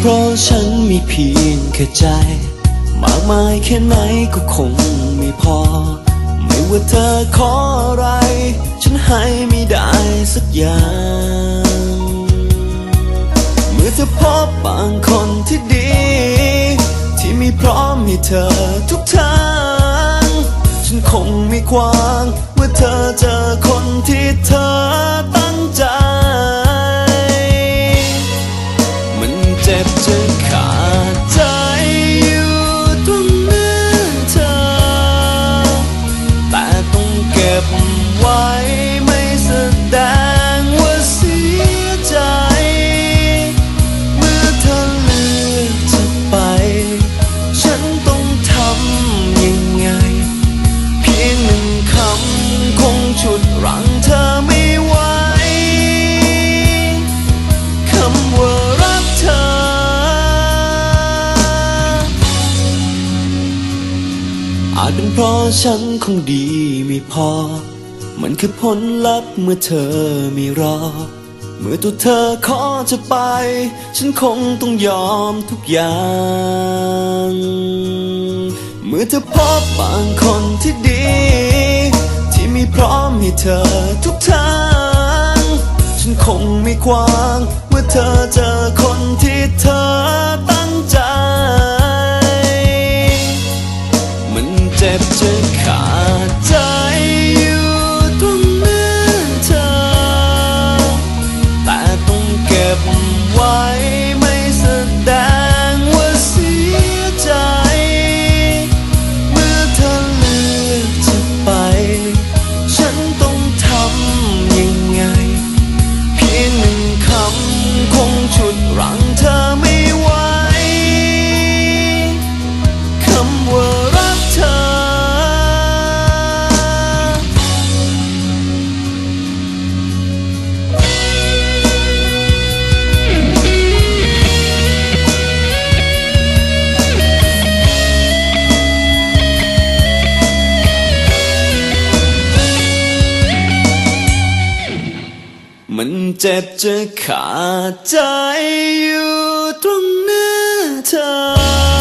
เพราะฉันมีเพียงแค่ใจ มากมายแค่ไหนก็คงไม่พอ ไม่ว่าเธอขออะไร ฉันให้ไม่ได้สักอย่าง เมื่อเธอพบบางคนที่ดี ที่มีพร้อมให้เธอทุกทาง ฉันคงไม่ควาง เมื่อเธอเจอคนที่เธอ อาจเป็นเพราะฉันคงดีไม่พอ มันคือผลลัพธ์เมื่อเธอไม่รอ เมื่อตัวเธอขอจะไป ฉันคงต้องยอมทุกอย่าง เมื่อเธอพบบางคนที่ดี ที่มีพร้อมให้เธอทุกทาง ฉันคงไม่ควาง เมื่อเธอเจอคนที่เธอ มั จ็บจะขาดใจอยู่ตรงหน้าเธอ